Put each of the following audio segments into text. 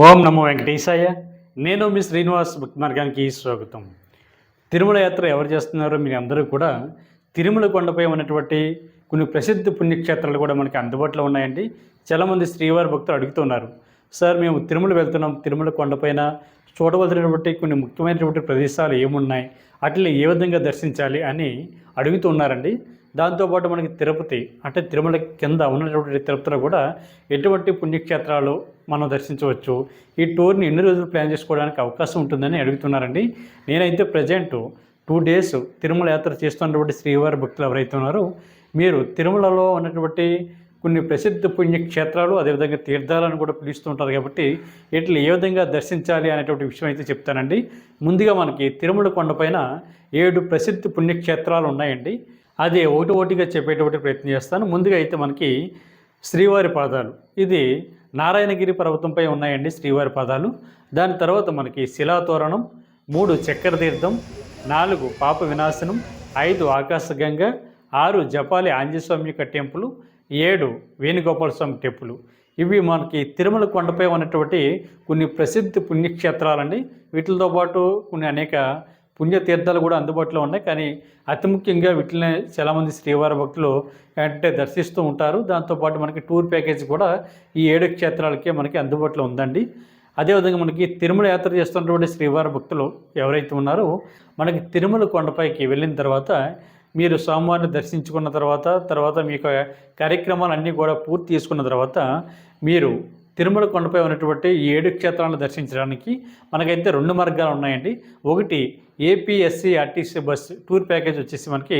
ఓం నమో వెంకటేశాయ. నేను మీ శ్రీనివాస్ భక్తి మార్గానికి స్వాగతం. తిరుమల యాత్ర ఎవరు చేస్తున్నారో మీరు అందరూ కూడా తిరుమల కొండపై ఉన్నటువంటి కొన్ని ప్రసిద్ధ పుణ్యక్షేత్రాలు కూడా మనకి అందుబాటులో ఉన్నాయండి. చాలామంది శ్రీవారి భక్తులు అడుగుతున్నారు సార్ మేము తిరుమల వెళ్తున్నాం. తిరుమల కొండపైన చూడవలసినటువంటి కొన్ని ముఖ్యమైనటువంటి ప్రదేశాలు ఏమున్నాయి? వాటిని ఏ విధంగా దర్శించాలి? అని అడుగుతున్నారండి దాంతోపాటు మనకి తిరుపతి అంటే తిరుమల కింద ఉన్నటువంటి తిరుపతిలో కూడా ఎటువంటి పుణ్యక్షేత్రాలు మనం దర్శించవచ్చు. ఈ టూర్ని ఎన్ని రోజులు ప్లాన్ చేసుకోవడానికి అవకాశం ఉంటుందని అడుగుతున్నారండి. నేనైతే ప్రజెంట్ టూ డేస్ తిరుమల యాత్ర చేస్తున్నటువంటి శ్రీవారి భక్తులు ఎవరైతే ఉన్నారో మీరు తిరుమలలో ఉన్నటువంటి కొన్ని ప్రసిద్ధ పుణ్యక్షేత్రాలు అదేవిధంగా తీర్థాలను కూడా పిలుస్తుంటారు కాబట్టి వీటిని ఏ విధంగా దర్శించాలి అనేటువంటి విషయం అయితే చెప్తానండి. ముందుగా మనకి తిరుమల కొండపైన ఏడు ప్రసిద్ధ పుణ్యక్షేత్రాలు ఉన్నాయండి. అది ఒకటి ఒకటిగా చెప్పేటువంటి ప్రయత్నం చేస్తాను. ముందుగా అయితే మనకి శ్రీవారి పాదాలు. ఇది నారాయణగిరి పర్వతంపై ఉన్నాయండి శ్రీవారి పాదాలు. దాని తర్వాత మనకి శిలాతోరణం మూడు చక్కెర తీర్థం నాలుగు పాప వినాశనం ఐదు ఆకాశగంగ ఆరు జపాలి ఆంజనేయస్వామి యొక్క టెంపుల్ ఏడు వేణుగోపాల స్వామి టెంపుల్. ఇవి మనకి తిరుమల కొండపై ఉన్నటువంటి కొన్ని ప్రసిద్ధ పుణ్యక్షేత్రాలండి. వీటితో పాటు కొన్ని అనేక పుణ్యతీర్థాలు కూడా అందుబాటులో ఉన్నాయి. కానీ అతి ముఖ్యంగా వీటినే చాలామంది శ్రీవారి భక్తులు అంటే దర్శిస్తూ ఉంటారు. దాంతోపాటు మనకి టూర్ ప్యాకేజ్ కూడా ఈ ఏడు క్షేత్రాలకే మనకి అందుబాటులో ఉందండి. అదేవిధంగా మనకి తిరుమల యాత్ర చేస్తున్నటువంటి శ్రీవారి భక్తులు ఎవరైతే ఉన్నారో మనకి తిరుమల కొండపైకి వెళ్ళిన తర్వాత మీరు స్వామివారిని దర్శించుకున్న తర్వాత తర్వాత మీ యొక్క కార్యక్రమాలన్నీ కూడా పూర్తి చేసుకున్న తర్వాత మీరు తిరుమల కొండపై ఉన్నటువంటి ఈ ఏడు క్షేత్రాలను దర్శించడానికి మనకైతే రెండు మార్గాలు ఉన్నాయండి. ఒకటి APSC RTC bus tour package వచ్చేసి మనకి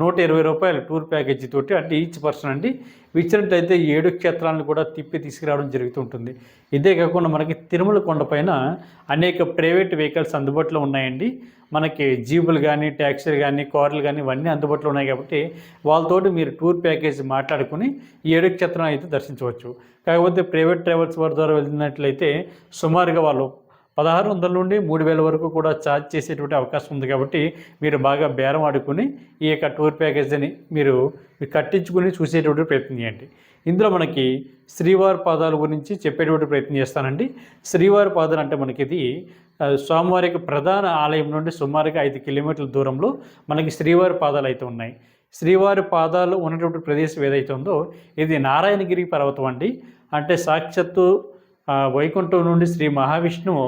నూట ఇరవై రూపాయలు టూర్ ప్యాకేజీ తోటి అంటే ఈచ్ పర్సన్ అండి. ఇచ్చినట్లయితే ఏడు క్షేత్రాలను కూడా తిప్పి తీసుకురావడం జరుగుతుంటుంది. ఇదే కాకుండా మనకి తిరుమల కొండపైన అనేక ప్రైవేట్ వెహికల్స్ అందుబాటులో ఉన్నాయండి. మనకి జీబులు కానీ ట్యాక్సీలు కానీ కార్లు కానీ ఇవన్నీ అందుబాటులో ఉన్నాయి కాబట్టి వాళ్ళతోటి మీరు టూర్ ప్యాకేజ్ మాట్లాడుకుని ఈ ఏడు క్షేత్రం అయితే దర్శించవచ్చు. కాకపోతే ప్రైవేట్ ట్రావెల్స్ వారి ద్వారా వెళ్ళినట్లయితే సుమారుగా వాళ్ళు పదహారు వందల నుండి మూడు వేల వరకు కూడా ఛార్జ్ చేసేటువంటి అవకాశం ఉంది కాబట్టి మీరు బాగా బేరం ఆడుకుని ఈ యొక్క టూర్ ప్యాకేజీని మీరు కట్టించుకుని చూసేటువంటి ప్రయత్నం చేయండి. ఇందులో మనకి శ్రీవారి పాదాల గురించి చెప్పేటువంటి ప్రయత్నం చేస్తానండి. శ్రీవారి పాదాలు అంటే మనకి ఇది స్వామివారికి స్వామివారి యొక్క ప్రధాన ఆలయం నుండి సుమారుగా ఐదు కిలోమీటర్ల దూరంలో మనకి శ్రీవారి పాదాలు అయితే ఉన్నాయి. శ్రీవారి పాదాలు ఉన్నటువంటి ప్రదేశం ఏదైతే ఉందో ఇది నారాయణగిరి పర్వతం అండి. అంటే సాక్షాత్తు వైకుంఠం నుండి శ్రీ మహావిష్ణువు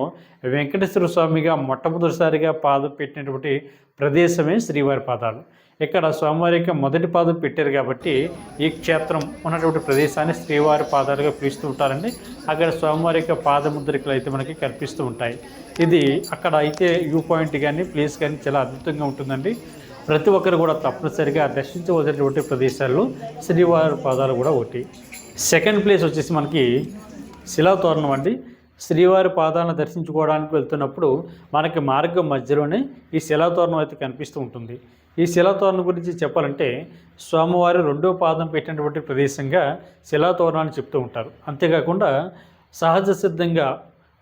వెంకటేశ్వర స్వామిగా మొట్టమొదటిసారిగా పాదం పెట్టినటువంటి ప్రదేశమే శ్రీవారి పాదాలు. ఇక్కడ స్వామివారి యొక్క మొదటి పాదం పెట్టారు కాబట్టి ఈ క్షేత్రం ఉన్నటువంటి ప్రదేశాన్ని శ్రీవారి పాదాలుగా పిలుస్తూ ఉంటారండి. అక్కడ స్వామివారి యొక్క పాదముద్రికలు అయితే మనకి కనిపిస్తూ ఉంటాయి. ఇది అక్కడ అయితే వ్యూ పాయింట్ కానీ ప్లేస్ కానీ చాలా అద్భుతంగా ఉంటుందండి. ప్రతి ఒక్కరు కూడా తప్పనిసరిగా దర్శించవలసినటువంటి ప్రదేశాల్లో శ్రీవారి పాదాలు కూడా ఒకటి. సెకండ్ ప్లేస్ వచ్చేసి మనకి శిలాతోరణం అండి. శ్రీవారి పాదాలను దర్శించుకోవడానికి వెళ్తున్నప్పుడు మనకి మార్గం మధ్యలోనే ఈ శిలాతోరణం అయితే కనిపిస్తూ ఉంటుంది. ఈ శిలాతోరణం గురించి చెప్పాలంటే స్వామివారి రెండో పాదం పెట్టినటువంటి ప్రదేశంగా శిలాతోరణాన్ని చెప్తూ ఉంటారు. అంతేకాకుండా సహజ సిద్ధంగా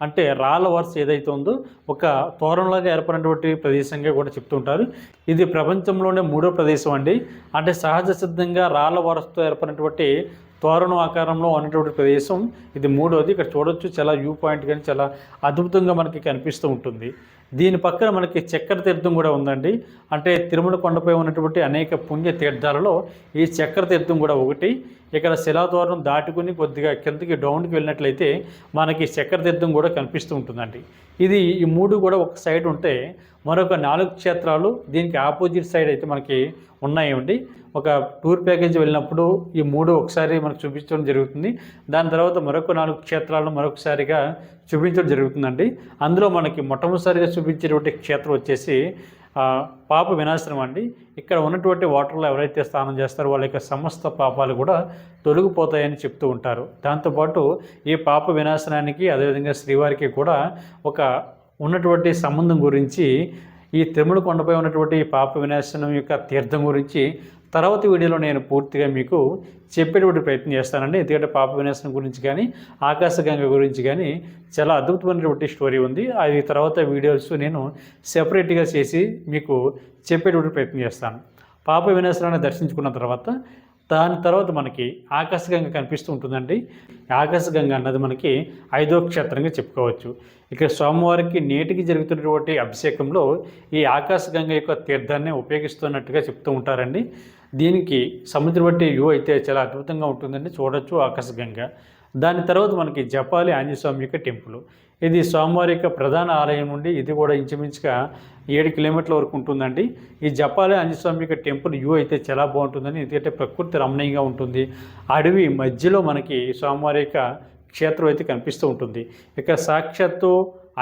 అంటే రాళ్ళ వరుస ఏదైతే ఉందో ఒక తోరణలాగా ఏర్పడినటువంటి ప్రదేశంగా కూడా చెప్తూ ఉంటారు. ఇది ప్రపంచంలోనే మూడో ప్రదేశం అండి. అంటే సహజ సిద్ధంగా రాళ్ళ వరుసతో ఏర్పడినటువంటి తోరణం ఆకారంలో ఉన్నటువంటి ప్రదేశం. ఇది మూడోది. ఇక్కడ చూడొచ్చు చాలా వ్యూ పాయింట్ కానీ చాలా అద్భుతంగా మనకి కనిపిస్తూ ఉంటుంది. దీని పక్కన మనకి చక్కెర తీర్థం కూడా ఉందండి. అంటే తిరుమల కొండపై ఉన్నటువంటి అనేక పుణ్య తీర్థాలలో ఈ చక్కెర తీర్థం కూడా ఒకటి. ఇక్కడ శిలాద్వారం దాటుకుని కొద్దిగా కిందకి డౌన్కి వెళ్ళినట్లయితే మనకి చక్కెర తీర్థం కూడా కనిపిస్తూ ఉంటుందండి. ఇది ఈ మూడు కూడా ఒక సైడ్ ఉంటే మరొక నాలుగు క్షేత్రాలు దీనికి ఆపోజిట్ సైడ్ అయితే మనకి ఉన్నాయండి. ఒక టూర్ ప్యాకేజ్ వెళ్ళినప్పుడు ఈ మూడు ఒకసారి మనకు చూపించడం జరుగుతుంది. దాని తర్వాత మరొక నాలుగు క్షేత్రాలను మరొకసారిగా చూపించడం జరుగుతుందండి. అందులో మనకి మొట్టమొదటిసారిగా చూపించేటువంటి క్షేత్రం వచ్చేసి పాప వినాశనం అండి. ఇక్కడ ఉన్నటువంటి వాటర్లో ఎవరైతే స్నానం చేస్తారో వాళ్ళ యొక్క సమస్త పాపాలు కూడా తొలగిపోతాయని చెప్తూ ఉంటారు. దాంతోపాటు ఈ పాప వినాశనానికి అదేవిధంగా శ్రీవారికి కూడా ఒక ఉన్నటువంటి సంబంధం గురించి ఈ తిరుమల కొండపై ఉన్నటువంటి పాప వినాశనం యొక్క తీర్థం గురించి తర్వాత వీడియోలో నేను పూర్తిగా మీకు చెప్పేటువంటి ప్రయత్నం చేస్తానండి. ఎందుకంటే పాప వినాశనం గురించి కానీ ఆకాశగంగ గురించి కానీ చాలా అద్భుతమైనటువంటి స్టోరీ ఉంది. అది తర్వాత వీడియోస్ నేను సెపరేట్గా చేసి మీకు చెప్పేటువంటి ప్రయత్నం చేస్తాను. పాప వినాశనాన్ని దర్శించుకున్న తర్వాత దాని తర్వాత మనకి ఆకాశగంగ కనిపిస్తూ ఉంటుందండి. ఆకాశగంగ అన్నది మనకి ఐదో క్షేత్రంగా చెప్పుకోవచ్చు. ఇక్కడ సోమవారికి నేటికి జరుగుతున్నటువంటి అభిషేకంలో ఈ ఆకాశగంగ యొక్క తీర్థాన్ని ఉపయోగిస్తున్నట్టుగా చెప్తూ ఉంటారండి. దీనికి సముద్ర బట్టి వ్యూ అయితే చాలా అద్భుతంగా ఉంటుందండి. చూడొచ్చు ఆకాశగంగ దాని తర్వాత మనకి జపాలి ఆంజస్వామి యొక్క టెంపుల్. ఇది స్వామివారి యొక్క ప్రధాన ఆలయం నుండి ఇది కూడా ఇంచుమించుగా ఏడు కిలోమీటర్ల వరకు ఉంటుందండి. ఈ జపాలి ఆంజస్వామి యొక్క టెంపుల్ వ్యూ అయితే చాలా బాగుంటుందని ఎందుకంటే ప్రకృతి రమణీయంగా ఉంటుంది. అడవి మధ్యలో మనకి స్వామివారి యొక్క క్షేత్రం అయితే కనిపిస్తూ ఉంటుంది. ఇక సాక్షాత్తు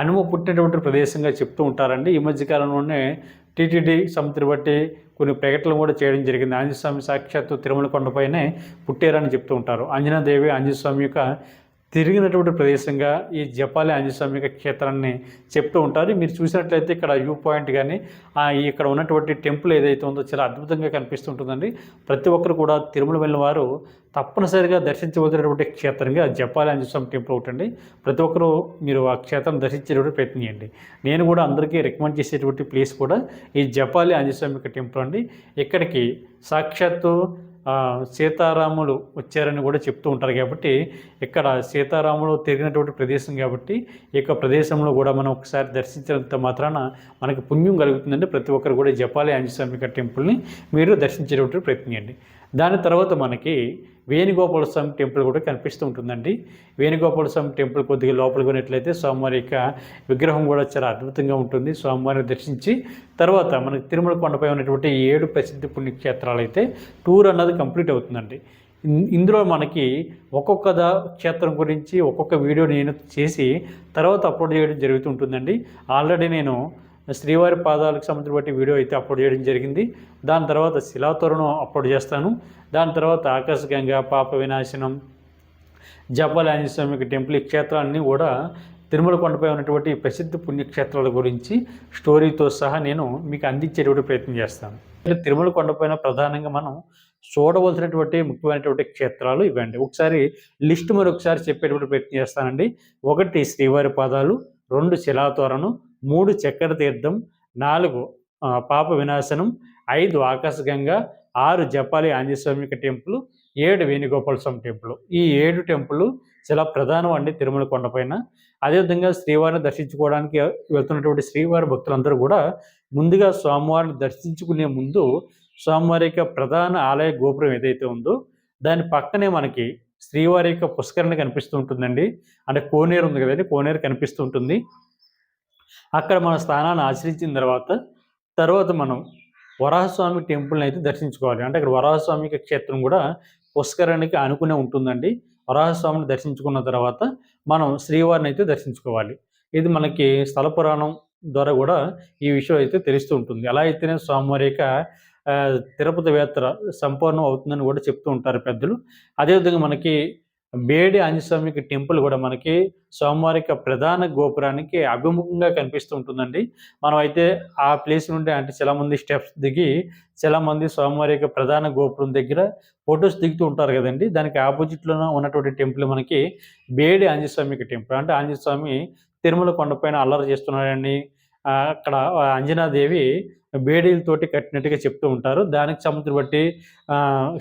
అనుమ పుట్టినటువంటి ప్రదేశంగా చెప్తూ ఉంటారండి. ఈ మధ్యకాలంలోనే టీటీడీ సముద్ర బట్టి కొన్ని ప్రకటనలు కూడా చేయడం జరిగింది. ఆంజనేయ స్వామి సాక్షాత్తు తిరుమల కొండపైనే పుట్టారని చెప్తూ ఉంటారు. ఆంజనేయదేవి ఆంజనేయ స్వామి యొక్క తిరిగినటువంటి ప్రదేశంగా ఈ జపాలి ఆంజనేయస్వామి క్షేత్రాన్ని చెప్తూ ఉంటారు. మీరు చూసినట్లయితే ఇక్కడ వ్యూ పాయింట్ కానీ ఇక్కడ ఉన్నటువంటి టెంపుల్ ఏదైతే ఉందో చాలా అద్భుతంగా కనిపిస్తుంటుందండి. ప్రతి ఒక్కరు కూడా తిరుమల వెళ్ళిన వారు తప్పనిసరిగా దర్శించవలసినటువంటి క్షేత్రంగా జపాలి ఆంజస్వామి టెంపుల్ ఒకటండి ప్రతి ఒక్కరూ మీరు ఆ క్షేత్రం దర్శించేటువంటి ప్రయత్నం చేయండి. నేను కూడా అందరికీ రికమెండ్ చేసేటువంటి ప్లేస్ కూడా ఈ జపాలి ఆంజస్వామి టెంపుల్ అండి. ఇక్కడికి సాక్షాత్తు సీతారాములు వచ్చారని కూడా చెప్తూ ఉంటారు కాబట్టి ఇక్కడ సీతారాములు తిరిగినటువంటి ప్రదేశం కాబట్టి ఈ యొక్క ప్రదేశంలో కూడా మనం ఒకసారి దర్శించినంత మాత్రాన మనకి పుణ్యం కలుగుతుందంటే ప్రతి ఒక్కరు కూడా జపాలి ఆంజనేయ టెంపుల్ని మీరు దర్శించేటువంటి ప్రయత్నం చేయండి. దాని తర్వాత మనకి వేణుగోపాల స్వామి టెంపుల్ కూడా కనిపిస్తూ ఉంటుందండి. వేణుగోపాల స్వామి టెంపుల్ కొద్దిగా లోపలికి ఉన్నట్లయితే స్వామివారి యొక్క విగ్రహం కూడా చాలా అద్భుతంగా ఉంటుంది. స్వామివారిని దర్శించి తర్వాత మనకి తిరుమల కొండపై ఉన్నటువంటి ఏడు ప్రసిద్ధ పుణ్యక్షేత్రాలు అయితే టూర్ అన్నది కంప్లీట్ అవుతుందండి. ఇందులో మనకి ఒక్కొక్క క్షేత్రం గురించి ఒక్కొక్క వీడియో నేను చేసి తర్వాత అప్లోడ్ చేయడం జరుగుతుంటుందండి ఆల్రెడీ నేను శ్రీవారి పాదాలకు సంబంధించి బట్టి వీడియో అయితే అప్లోడ్ చేయడం జరిగింది. దాని తర్వాత శిలాతోరణం అప్లోడ్ చేస్తాను. దాని తర్వాత ఆకర్షకంగా పాప వినాశనం జపాలాంజనేయ స్వామికి టెంపుల్ ఈ క్షేత్రాన్ని కూడా తిరుమల కొండపై ఉన్నటువంటి ప్రసిద్ధ పుణ్యక్షేత్రాల గురించి స్టోరీతో సహా నేను మీకు అందించేటువంటి ప్రయత్నం చేస్తాను. తిరుమల కొండపైన ప్రధానంగా మనం చూడవలసినటువంటి ముఖ్యమైనటువంటి క్షేత్రాలు ఇవ్వండి ఒకసారి లిస్ట్ మరొకసారి చెప్పేటువంటి ప్రయత్నం చేస్తానండి. ఒకటి శ్రీవారి పాదాలు రెండు శిలాతోరణం మూడు చక్కెర తీర్థం నాలుగు పాప వినాశనం ఐదు ఆకాశగంగా ఆరు జపాలి ఆంజనేయస్వామి టెంపుల్ ఏడు వేణుగోపాల స్వామి టెంపుల్. ఈ ఏడు టెంపుల్ చాలా ప్రధానం అండి తిరుమల కొండపైన అదేవిధంగా శ్రీవారిని దర్శించుకోవడానికి వెళ్తున్నటువంటి శ్రీవారి భక్తులందరూ కూడా ముందుగా స్వామివారిని దర్శించుకునే ముందు స్వామివారి యొక్క ప్రధాన ఆలయ గోపురం ఏదైతే ఉందో దాని పక్కనే మనకి శ్రీవారి యొక్క పుష్కరణ కనిపిస్తూ ఉంటుందండి. అంటే కోనేరు ఉంది కదండి కోనేరు కనిపిస్తూ ఉంటుంది. అక్కడ మన స్థానాన్ని ఆచరించిన తర్వాత తర్వాత మనం వరాహస్వామి టెంపుల్ని అయితే దర్శించుకోవాలి. అంటే అక్కడ వరాహస్వామి క్షేత్రం కూడా పుష్కరానికి అనుకునే ఉంటుందండి. వరాహస్వామిని దర్శించుకున్న తర్వాత మనం శ్రీవారిని అయితే దర్శించుకోవాలి. ఇది మనకి స్థల పురాణం ద్వారా కూడా ఈ విషయం అయితే తెలుస్తూ ఉంటుంది. ఎలా అయితేనే స్వామివారి యొక్క తిరుపతి యాత్ర సంపూర్ణం అవుతుందని కూడా చెప్తూ ఉంటారు పెద్దలు. అదేవిధంగా మనకి బేడి ఆంజస్వామికి టెంపుల్ కూడా మనకి సోమవారిక ప్రధాన గోపురానికి అభిముఖంగా కనిపిస్తూ ఉంటుందండి. మనం అయితే ఆ ప్లేస్ నుండి అంటే చాలా మంది స్టెప్స్ దిగి చాలా మంది ప్రధాన గోపురం దగ్గర ఫొటోస్ దిగుతూ ఉంటారు కదండి. దానికి ఆపోజిట్లో ఉన్నటువంటి టెంపుల్ మనకి బేడి ఆంజస్వామికి టెంపుల్. అంటే ఆంజస్వామి తిరుమల కొండపైన అల్లరి చేస్తున్నాడని అక్కడ అంజనాదేవి బేడీలతోటి కట్టినట్టుగా చెప్తూ ఉంటారు. దానికి సముద్రం బట్టి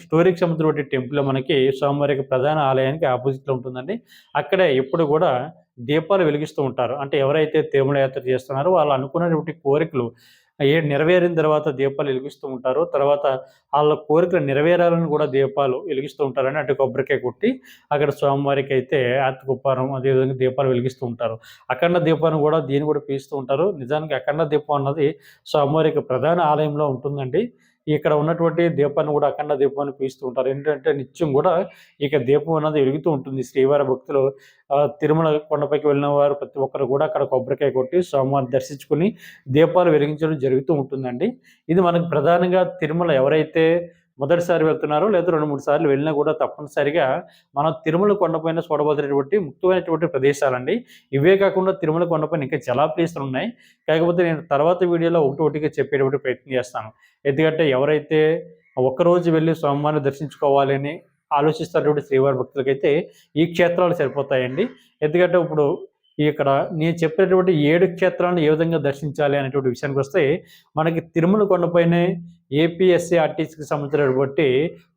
స్టోరీకి సముద్రం బట్టి టెంపుల్ మనకి సోమవారికి ప్రధాన ఆలయానికి ఆపోజిట్లో ఉంటుందండి. అక్కడే ఎప్పుడు కూడా దీపాలు వెలిగిస్తూ ఉంటారు. అంటే ఎవరైతే తిరుమల యాత్ర చేస్తున్నారో వాళ్ళు అనుకున్నటువంటి కోరికలు ఏడు నెరవేరిన తర్వాత దీపాలు వెలిగిస్తూ ఉంటారు. తర్వాత వాళ్ళ కోరికలు నెరవేరాలని కూడా దీపాలు వెలిగిస్తూ ఉంటారని అటు కొబ్బరికాయ కొట్టి అక్కడ స్వామివారికి అయితే అతుకుప్పారం అదేవిధంగా దీపాలు వెలిగిస్తూ ఉంటారు. అఖండ దీపాన్ని కూడా దీన్ని కూడా పీస్తూ ఉంటారు. నిజానికి అఖండ దీపం అన్నది స్వామివారికి ప్రధాన ఆలయంలో ఉంటుందండి. ఇక్కడ ఉన్నటువంటి దీపాన్ని కూడా అఖండ దీపాన్ని పీస్తూ ఉంటారు. ఏంటంటే నిత్యం కూడా ఇక దీపం అన్నది వెలుగుతూ ఉంటుంది. శ్రీవారి భక్తులు తిరుమల కొండపైకి వెళ్ళిన వారు ప్రతి ఒక్కరు కూడా అక్కడ కొబ్బరికాయ కొట్టి స్వామివారిని దర్శించుకుని దీపాలు వెలిగించడం జరుగుతూ ఉంటుందండి. ఇది మనకు ప్రధానంగా తిరుమల ఎవరైతే మొదటిసారి వెళ్తున్నారో లేదా రెండు మూడు సార్లు వెళ్ళినా కూడా తప్పనిసరిగా మనం తిరుమల కొండపైన చూడబోతున్నటువంటి ముఖ్యమైనటువంటి ప్రదేశాలండి. ఇవే కాకుండా తిరుమల కొండపైన ఇంకా చాలా ప్లేసులు ఉన్నాయి. కాకపోతే నేను తర్వాత వీడియోలో ఒకటి ఒకటిగా చెప్పేటువంటి ప్రయత్నం చేస్తాను. ఎందుకంటే ఎవరైతే ఒక్కరోజు వెళ్ళి స్వామివారిని దర్శించుకోవాలని ఆలోచిస్తున్నటువంటి శ్రీవారి భక్తులకైతే ఈ క్షేత్రాలు సరిపోతాయండి. ఎందుకంటే ఇప్పుడు ఇక్కడ నేను చెప్పినటువంటి ఏడు క్షేత్రాలను ఏ విధంగా దర్శించాలి అనేటువంటి విషయానికి వస్తే మనకి తిరుమల కొండపైనే ఏపీఎస్సీ ఆర్టీసీకి బట్టి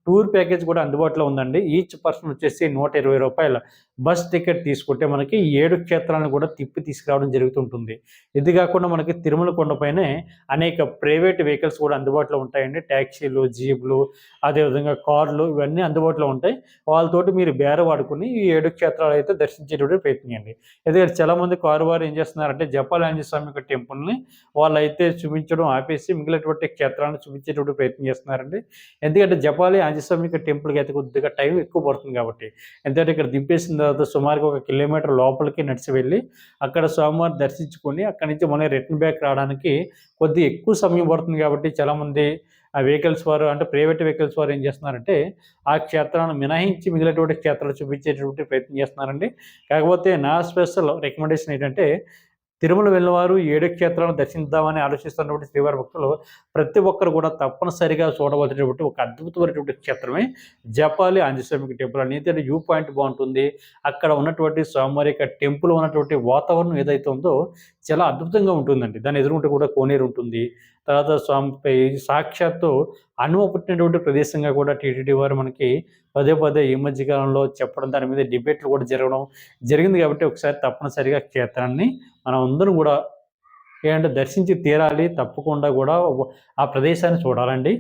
టూర్ ప్యాకేజ్ కూడా అందుబాటులో ఉందండి. ఈచ్ పర్సన్ వచ్చేసి నూట ఇరవై రూపాయల బస్ టికెట్ తీసుకుంటే మనకి ఏడు క్షేత్రాలను కూడా తిప్పి తీసుకురావడం జరుగుతుంటుంది. ఇది కాకుండా మనకి తిరుమల కొండపైనే అనేక ప్రైవేట్ వెహికల్స్ కూడా అందుబాటులో ఉంటాయండి. ట్యాక్సీలు జీపులు అదేవిధంగా కార్లు ఇవన్నీ అందుబాటులో ఉంటాయి. వాళ్ళతోటి మీరు బేర వాడుకుని ఈ ఏడు క్షేత్రాలు అయితే దర్శించేటువంటి ప్రయత్నించండి ఎందుకంటే చాలామంది కారు వారు ఏం చేస్తున్నారంటే జపాల్ ఆంజనేయ స్వామి యొక్క టెంపుల్ని వాళ్ళైతే చూపించడం ఆపేసి మిగిలినటువంటి క్షేత్రాలను చూపించేటువంటి ప్రయత్నం చేస్తున్నారండి. ఎందుకంటే జపాలి ఆంజస్వామికి టెంపుల్కి అయితే కొద్దిగా టైం ఎక్కువ పడుతుంది కాబట్టి. ఎందుకంటే ఇక్కడ దింపేసిన తర్వాత సుమారుగా ఒక కిలోమీటర్ లోపలికి నడిచి వెళ్ళి అక్కడ స్వామివారిని దర్శించుకొని అక్కడి నుంచి మళ్ళీ రిటర్న్ బ్యాక్ రావడానికి కొద్దిగా ఎక్కువ సమయం పడుతుంది కాబట్టి చాలామంది ఆ వెహికల్స్ వారు అంటే ప్రైవేట్ వెహికల్స్ వారు ఏం చేస్తున్నారంటే ఆ క్షేత్రాన్ని మినహాయించి మిగిలినటువంటి క్షేత్రాలు చూపించేటటువంటి ప్రయత్నం చేస్తున్నారండి. కాకపోతే నా స్పెషల్ రికమెండేషన్ ఏంటంటే తిరుమల వెళ్ళినవారు ఏడు క్షేత్రాలను దర్శిద్దామని ఆలోచిస్తున్నటువంటి శ్రీవారి భక్తులు ప్రతి ఒక్కరు కూడా తప్పనిసరిగా చూడవలసినటువంటి ఒక అద్భుతమైనటువంటి క్షేత్రమే జపాలి ఆంజనేయస్వామికి టెంపుల్ అని. అనేది వ్యూ పాయింట్ బాగుంటుంది. అక్కడ ఉన్నటువంటి స్వామివారి యొక్క టెంపుల్ ఉన్నటువంటి వాతావరణం ఏదైతే ఉందో చాలా అద్భుతంగా ఉంటుందండి. దాని ఎదురుంటే కూడా కోనేరు ఉంటుంది. తర్వాత స్వామి సాక్షాత్తు అనువ పుట్టినటువంటి ప్రదేశంగా కూడా టీటీడీ వారు మనకి పదే పదే ఈ మధ్య కాలంలో చెప్పడం దాని మీద డిబేట్లు కూడా జరగడం జరిగింది కాబట్టి ఒకసారి తప్పనిసరిగా క్షేత్రాన్ని మనం అందరం కూడా ఏంటంటే దర్శించి తీరాలి. తప్పకుండా కూడా ఆ ప్రదేశాన్ని చూడాలండి.